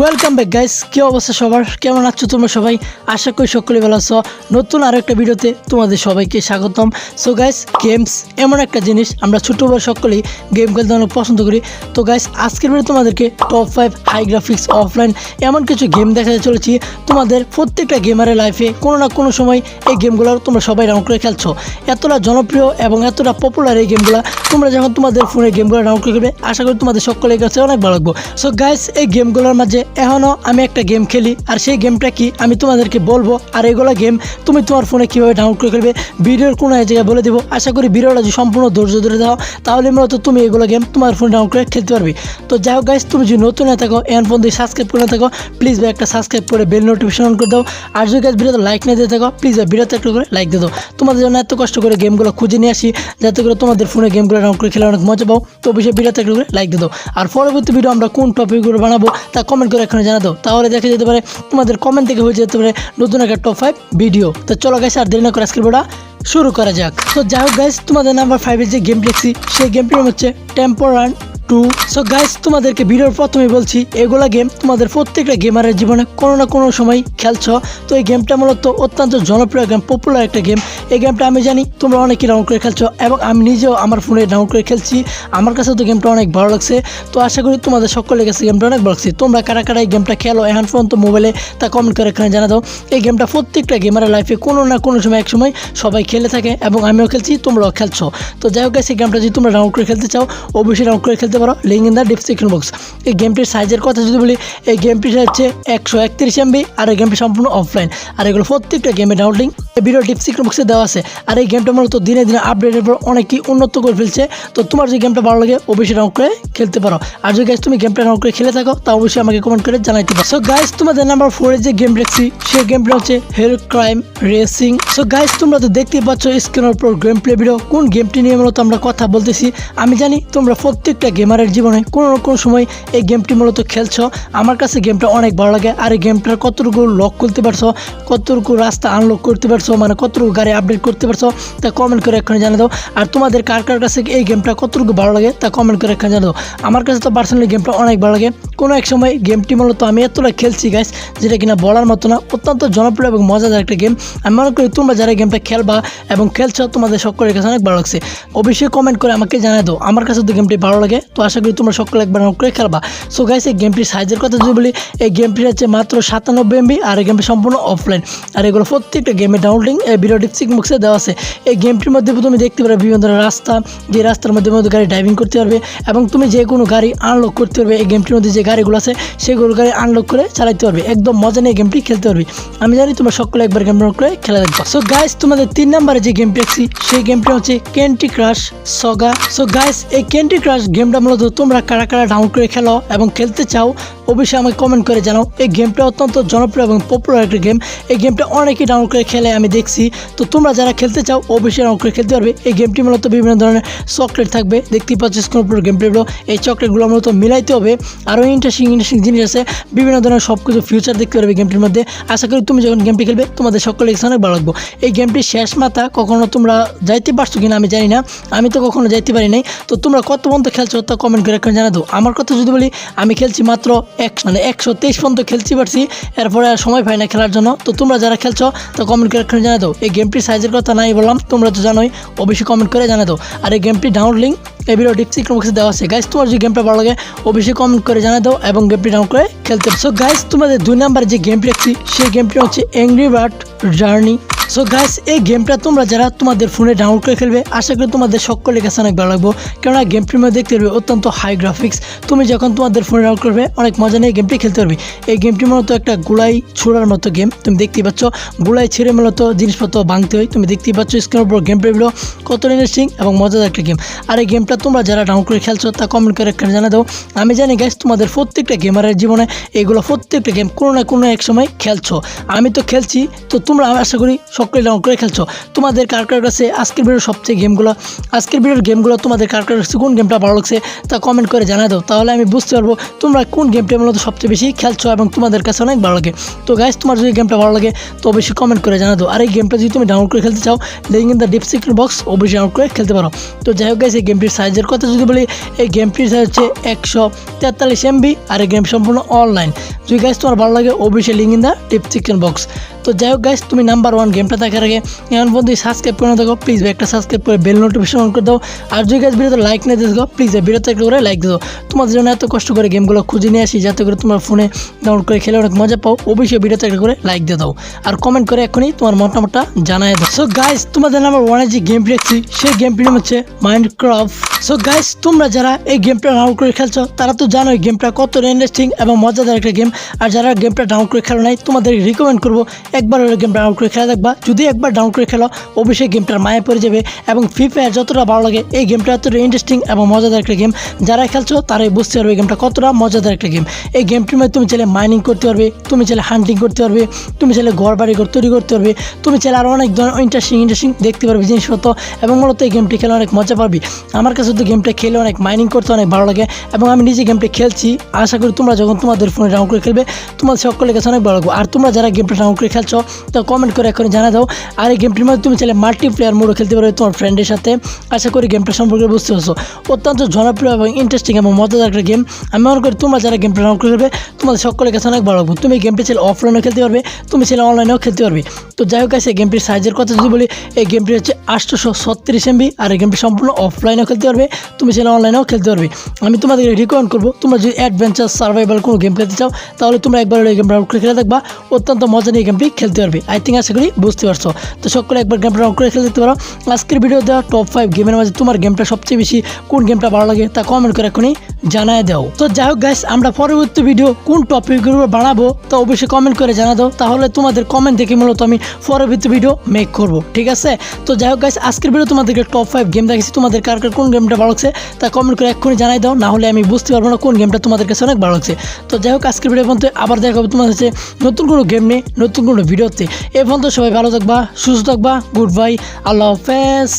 Welcome back guys কি অবস্থা সবার? কেমন আছো তোমরা সবাই? আশা করি সকলে ভালো আছো। নতুন আরও একটা ভিডিওতে তোমাদের সবাইকে স্বাগতম। সো গাইস গেমস এমন একটা জিনিস আমরা ছোটো বড় সকলেই গেম খেলতে অনেক পছন্দ করি। তো গাইস আজকের ভিডিও তোমাদেরকে top five high graphics offline এমন কিছু গেম দেখাতে চলেছি। তোমাদের প্রত্যেকটা গেমারের লাইফে কোনো না কোনো সময় এই গেমগুলো তোমরা সবাই ডাউনলোড করে খেলছো। এতটা জনপ্রিয় এবং এতটা পপুলার এই গেমগুলো তোমরা যখন তোমাদের ফোনে গেমগুলো ডাউনলোড করে খেলবে, আশা করি তোমাদের সকলের কাছে অনেক ভালো লাগবে। সো গাইস এই গেমগুলোর মাঝে এখনও আমি একটা গেম খেলি, আর সেই গেমটা কি আমি তোমাদেরকে বলব। আর এগুলো গেম তুমি তোমার ফোনে কীভাবে ডাউনলোড করে খেলবে ভিডিওর কোনো এক জায়গায় বলে দেবো। আশা করি ভিডিওটা যদি সম্পূর্ণ ধৈর্য ধরে দাও, তাহলে মূলত তুমি এগুলো গেম তোমার ফোনে ডাউনলোড করে খেলতে পারবে। তো যাই হোক গাইস তুমি যদি নতুন হয়ে থাকো এন ফোন দিয়ে সাবস্ক্রাইব করে থাকো প্লিজ ভাই একটা সাবস্ক্রাইব করে বেল নোটিফিকেশন অন করে দাও। আর যদি গাইস ভিডিওতে লাইক না দিয়ে থাকো প্লিজ ভাই ভিডিওতে একটু করে লাইক দিয়ে দাও। তোমাদের জন্য এত কষ্ট করে গেমগুলো খুঁজে নিয়ে আসি, যাতে করে তোমাদের ফোনে গেমগুলো ডাউনলোড করে খেলে অনেক মজা পাও। তো অবশ্যই ভিডিওতে একটু করে লাইক দিয়ে দাও। আর পরবর্তী ভিডিও আমরা কোন টপিকগুলো বানাবো, তা কমেন্ট এখানে জানা দাও। তাহলে দেখা যেতে পারে তোমাদের কমেন্ট থেকে হয়ে যেতে পারে নতুন একটা টপ ফাইভ ভিডিও তো চলো গাইস আর দেরি না করে আজকের ভিডিওটা শুরু করা যাক। তো যাই হোক গাইস তোমাদের নাম্বার ফাইভের যে গেম দেখছি সেই গেমটির হচ্ছে Temple Run two. So guys তোমাদেরকে ভিডিওর প্রথমে বলছি, এগুলা গেম তোমাদের প্রত্যেকটা গেমারের জীবনে কোনো না কোনো সময় খেলছ। তো এই গেমটা মূলত অত্যন্ত জনপ্রিয় গেম পপুলার একটা গেম এই গেমটা আমি জানি তোমরা অনেকেই ডাউনলোড করে খেলছো এবং আমি নিজেও আমার ফোনে ডাউনলোড করে খেলছি। আমার কাছেও তো গেমটা অনেক ভালো লাগছে। তো আশা করি তোমাদের সকলের কাছে গেমটা অনেক ভালো লাগছে। তোমরা কারা কারা এই গেমটা খেলো এখন পর্যন্ত মোবাইলে তা কমেন্ট করে এখানে জানা দাও। এই গেমটা প্রত্যেকটা গেমারের লাইফে কোনো না কোনো সময়, এক সময় সবাই খেলে থাকে এবং আমিও খেলছি, তোমরাও খেলছো। তো যাই হোক এই গেমটা যদি তোমরা ডাউনলোড করে খেলতে চাও, অবশ্যই ডাউনলোড করে খেলতে পারো link in the description box এই গেমটির সাইজের কথা যদি বলি, এই গেমটির হচ্ছে একশো একত্রিশ এমবি আর এই গেমটি সম্পূর্ণ অফলাইন আর এগুলো প্রত্যেকটা গেমে ডাউনলোডিং ভিডিও ডিসক্রিপশন বক্সে দেওয়া আছে। আর এই গেমটা মূলত দিনে দিনে আপডেটের পর অনেকই উন্নত করে ফেলছে। তো তোমার যে গেমটা ভালো লাগে, অবশ্যই ডাউনলোড করে খেলতে পারো। আর যদি গাইজ তুমি গেমটা ডাউনলোড করে খেলে থাকো তা অবশ্যই আমাকে কমেন্ট করে জানাইতে পারো সো গাইজ তোমাদের নাম্বার ফোরে যে গেম দেখছি, সেই গেমটা হচ্ছে hell crime racing so guys তোমরা তো দেখতেই পাচ্ছ স্ক্রিনের উপর গেম প্লে ভিডিও কোন গেমটি নিয়ে মূলত আমরা কথা বলতেছি, আমি জানি তোমরা প্রত্যেকটা গেমারের জীবনে কোনো না কোনো সময় এই গেমটি মূলত খেলছ। আমার কাছে গেমটা অনেক ভালো লাগে আর এই গেমটার কতটুকু লক করতে পারছ, কতটুকু রাস্তা আনলক করতে পারছ মানে কতটুকু গাড়ি আপডেট করতে পারছ, তা কমেন্ট করে এখানে জানিয়ে দাও। আর তোমাদের কার কার কাছে এই গেমটা কতটুকু ভালো লাগে, তা কমেন্ট করে এখানে জানিয়ে দাও। আমার কাছে তো পার্সোনালি গেমটা অনেক ভালো লাগে। কোনো এক সময় গেমটি মূলত আমি এতটা খেলছি গাইস যেটা কিনা বলার মতো না। অত্যন্ত জনপ্রিয় এবং মজাদার একটা গেম আমি মনে করি তোমরা যারা গেমটা খেলবা এবং খেলছো, তোমাদের সকলের কাছে অনেক ভালো লাগছে। অবশ্যই কমেন্ট করে আমাকে জানাই দাও, আমার কাছে তো গেমটি ভালো লাগে। তো আশা করি তোমরা সকলে একবার করে খেলবা। সো গাইস এই গেমটির সাইজের কথা যদি বলি, এই গেমটি হচ্ছে মাত্র সাতানব্বই এমবি আর এই গেমটি সম্পূর্ণ অফলাইন আর এগুলো প্রত্যেকটা গেমের ডাউনলোডিং এই ভিডিও ডিসক্রিপশন বক্সে দেওয়া আছে। এই গেমটির মধ্যে তুমি দেখতে পারবে বিভিন্ন ধরনের রাস্তা। যে রাস্তার মধ্যে মধ্যে গাড়ি ড্রাইভিং করতে পারবে এবং তুমি যে কোনো গাড়ি আনলক করতে পারবে। এই গেমটির মধ্যে যে গাড়িগুলো আছে, সেগুলো গাড়ি আনলক করে চালাতে পারবে। একদম মজা নিয়ে গেমটি খেলতে পারবে। আমি জানি তোমরা সকলে একবার গেম করে খেলা দেখব। সো গাইস তোমাদের তিন নম্বরে যে গেমটি আছে সেই গেমটি হচ্ছে Candy Crush Saga so guys এই ক্যান্টি ক্রাশ গেমটা মূলত তোমরা কারা কারা ডাউনলোড করে খেলো এবং খেলতে চাও, অবশ্যই আমাকে কমেন্ট করে জানাও। এই গেমটা অত্যন্ত জনপ্রিয় এবং পপুলার একটা গেম এই গেমটা অনেকেই ডাউনলোড করে খেলে, আমি দেখছি। তো তোমরা যারা খেলতে চাও, অবশ্যই ডাউনলোড করে খেলতে পারবে। এই গেমটি মূলত বিভিন্ন ধরনের চকলেট থাকবে। দেখতেই পাচ্ছ স্ক্রিন উপর গেম প্লেগুলো এই চকলেটগুলো মূলত মিলাইতে হবে। আরও ইন্টারেস্টিং ইন্টারেস্টিং জিনিস আছে। বিভিন্ন ধরনের সব কিছু ফিউচার দেখতে পারবে গেমটির মধ্যে। আশা করি তুমি যখন গেমটি খেলবে, তোমাদের সকলে কাছে অনেক ভালো লাগবে। এই গেমটির শেষ মাথা কখনো তোমরা যাইতে পারছ কিনা আমি জানি না। আমি তো কখনো যাইতে পারি নাই। তো তোমরা কত পর্যন্ত খেলছো তা কমেন্ট করে এখন জানা দাও। আমার কথা যদি বলি, আমি খেলছি মাত্র এক মানে একশো তেইশ পর্যন্ত খেলছি, পারছি। এরপরে আর সময় পাই না খেলার জন্য। তো তোমরা যারা খেলছো, তো কমেন্ট করে এখন জানা দাও। এই গেমটির সাইজের কথা নাই বললাম, তোমরা তো জানোই, অবশ্যই কমেন্ট করে জানা দাও। আর এই গেমটি ডাউনলোড লিঙ্ক এই ভিডিও ডিসক্রিপশন বক্সে দেওয়া আছে। গাইস তোমার যে গেমটা ভালো লাগে, অবশ্যই কমেন্ট করে জানা দাও। এবং গেমটি ডাউন করে খেলতে সো গাইস তোমাদের দুই নাম্বার যে গেমটি রাখছি সেই গেমটি হচ্ছে Angry Bird journey so guys এই গেমটা তোমরা যারা তোমাদের ফোনে ডাউনলোড করে খেলবে, আশা করি তোমাদের সকলের কাছে অনেক ভালো লাগবে। কেননা গেমটির মধ্যে দেখতে পারবে অত্যন্ত হাই গ্রাফিক্স তুমি যখন তোমাদের ফোনে ডাউনলোড করবে, অনেক মজা নিয়ে গেমটি খেলতে পারবে। এই গেমটি মূলত একটা গুলাই ছোড়ার মতো গেম তুমি দেখতেই পাচ্ছ। গোলাই ছেড়ে মূলত জিনিসপত্র ভাঙতে হয়। তুমি দেখতেই পাচ্ছ স্ক্রিনের উপর গেম প্লেগুলো কত ইন্টারেস্টিং এবং মজাদার একটা গেম আর এই গেমটা তোমরা যারা ডাউনলোড করে খেলছো, তা কমেন্ট করে একটা জানা দাও। আমি জানি গাইস তোমাদের প্রত্যেকটা গেমারের জীবনে এগুলো প্রত্যেকটা গেম কোনো না কোনো এক সময় খেলছো। আমি তো খেলছি, তো তোমরা আশা করি সকলে ডাউনলোড করে খেলছো। তোমাদের কার কার কাছে আজকের ভিডিওর সবচেয়ে গেমগুলো আজকের ভিডিওর গেমগুলো তোমাদের কার কার কাছে, কোন গেমটা ভালো লাগছে তা কমেন্ট করে জানা দাও। তাহলে আমি বুঝতে পারব তোমরা কোন গেমটা মূলত সবচেয়ে বেশি খেলছো এবং তোমাদের কাছে অনেক ভালো লাগে। তো গাইস তোমার যদি গেমটা ভালো লাগে, তো অবশ্যই কমেন্ট করে জানা দাও। আর এই গেমটা যদি তুমি ডাউনলোড করে খেলতে চাও link in the description box অবশ্যই ডাউনলোড করে খেলতে পারো। তো যাই হোক গাইস এই গেমটির সাইজের কথা যদি বলি, এই গেমটির সাইজ হচ্ছে একশো তেতাল্লিশ এমবি আর এই গেম সম্পূর্ণ অনলাইন যদি গাইস তোমার ভালো লাগে, অবশ্যই link in the description box তো যাই হোক গাইস তুমি নাম্বার ওয়ান গেমটা দেখার আগে এমন পর্যন্ত সাবস্ক্রাইব করে দেখো প্লিজ একটা সাবস্ক্রাইব করে বেল নোটিফিকেশন অন করে দাও। আর যদি গাইস ভিডিওতে লাইক না দিয়ে প্লিজ ভিডিওতে একটা করে লাইক দাও। তোমাদের জন্য এত কষ্ট করে গেমগুলো খুঁজে নিয়ে আসি, যাতে করে তোমার ফোনে ডাউনলোড করে খেলে অনেক মজা পাও, অবশ্যই ভিডিওতে একটা করে লাইক দিয়ে দাও। আর কমেন্ট করে এখনই তোমার মতামতটা জানাই দাও। সো গাইস তোমাদের নাম্বার ওয়ানে যে গেম দেখছি, সেই গেম নাম হচ্ছে মাইন্ড ক্রাফট সো গাইস তোমরা যারা এই গেমটা ডাউনলোড করে খেলছো, তারা তো জানো এই গেমটা কত ইন্টারেস্টিং এবং মজাদার একটা গেম আর যারা গেমটা ডাউনলোড করে খেলো নাই, তোমাদের রিকমেন্ড করব, একবার ওই গেমটা ডাউনলোড করে খেলা দেখবা। যদি একবার ডাউন করে খেলো, অবশ্যই গেমটার মায়ে পড়ে যাবে এবং ফ্রি ফায়ার যতটা ভালো লাগে, এই গেমটা এতটা ইন্টারেস্টিং এবং মজাদার একটা গেম যারা খেলছো, তারাই বুঝতে পারবে গেমটা কতটা মজাদার একটা গেম এই গেমটির মধ্যে তুমি চাইলে মাইনিং করতে পারবে, তুমি চাইলে হান্টিং করতে পারবে, তুমি চাইলে ঘর বাড়ি তৈরি করতে পারবে, তুমি চাইলে আরও অনেক ধরনের ইন্টারেস্টিং ইন্টারেস্টিং দেখতে পারবে জিনিসপত্র এবং মূলত এই গেমটি খেলে অনেক মজা পাবি। আমার কাছে তো গেমটা খেলে অনেক মাইনিং করতে অনেক ভালো লাগে এবং আমি নিজে গেমটা খেলছি। আশা করি তোমরা যখন তোমাদের ফোনে ডাউনলোড করে খেলবে, তোমাদের সকলের কাছে অনেক ভালো লাগবে। আর তোমরা যারা গেমটা ডাউনলোড করে খেলছো, তো কমেন্ট করে এখন জানা দাও। আর এই গেমটির মধ্যে তুমি চাইলে মাল্টিপ্লেয়ার মোডও খেলতে পারবে তোমার ফ্রেন্ডের সাথে। আশা করি গেমটা সম্পর্কে বুঝতে পারছ। অত্যন্ত জনপ্রিয় এবং ইন্টারেস্টিং এবং মজাদার একটা গেম আমি মনে করি তোমরা যারা গেমটা ডাউনলোড করে খেলবে তোমাদের সকলের কাছে অনেক ভালো লাগবে। তুমি গেমটি চাইলে অফলাইনেও খেলতে পারবে, তুমি চাইলে অনলাইনেও খেলতে পারবে। তো যাই হোক আছে গেমটির সাইজের কথা যদি বলি, এই গেমটি হচ্ছে আটশোশো ছত্রিশ এমবি আর এই গেমটি সম্পূর্ণ অফলাইনেও খেলতে পারবে, তুমি চাইলে অনলাইনেও খেলতে পারবে। আমি তোমাদের রিকমেন্ড করব, তোমরা যদি অ্যাডভেঞ্চার সার্ভাইভাল কোনো গেম খেলতে চাও, তাহলে তোমরা একবার এই গেম ডাউনলোড করে খেলে দেখবা, অত্যন্ত মজা নিয়ে গেমটি খেলতে পারবে। আই থিঙ্ক আশা করি বুঝতে পারছ? তো সকলে একবার গেমটা ডাউনলোড করে খেলে দেখতে পারো। আজকের ভিডিও দেওয়া টপ ফাইভ গেমের মাঝে তোমার গেমটা সবচেয়ে বেশি কোন গেমটা ভালো লাগে তা কমেন্ট করে এখনই জানায় দাও। তো যাই হোক গাইস আমরা পরবর্তী ভিডিও কোন টপিকের উপর বানাবো তো অবশ্যই কমেন্ট করে জানা দাও। তাহলে তোমাদের কমেন্ট দেখে মূলত আমি পরবর্তী ভিডিও মেক করব, ঠিক আছে? তো যাই হোক গাইস আজকের ভিডিও তোমাদেরকে টপ ফাইভ গেম দেখেছি তোমাদের কার কার কোন গেমটা ভালো লাগছে তা কমেন্ট করে এক্ষুনি জানাই দাও। না হলে আমি বুঝতে পারব না কোন গেমটা তোমাদের কাছে অনেক ভালো লাগছে। তো যাই হোক, আজকের ভিডিও পর্যন্ত আবার দেখা হবে তোমাদের নতুন কোনো গেম নিয়ে, নতুন কোনো ভিডিওতে এ পর্যন্ত সবাই ভালো থাকবা সুস্থ থাকবা গুড বাই আল্লাহ হাফেজ।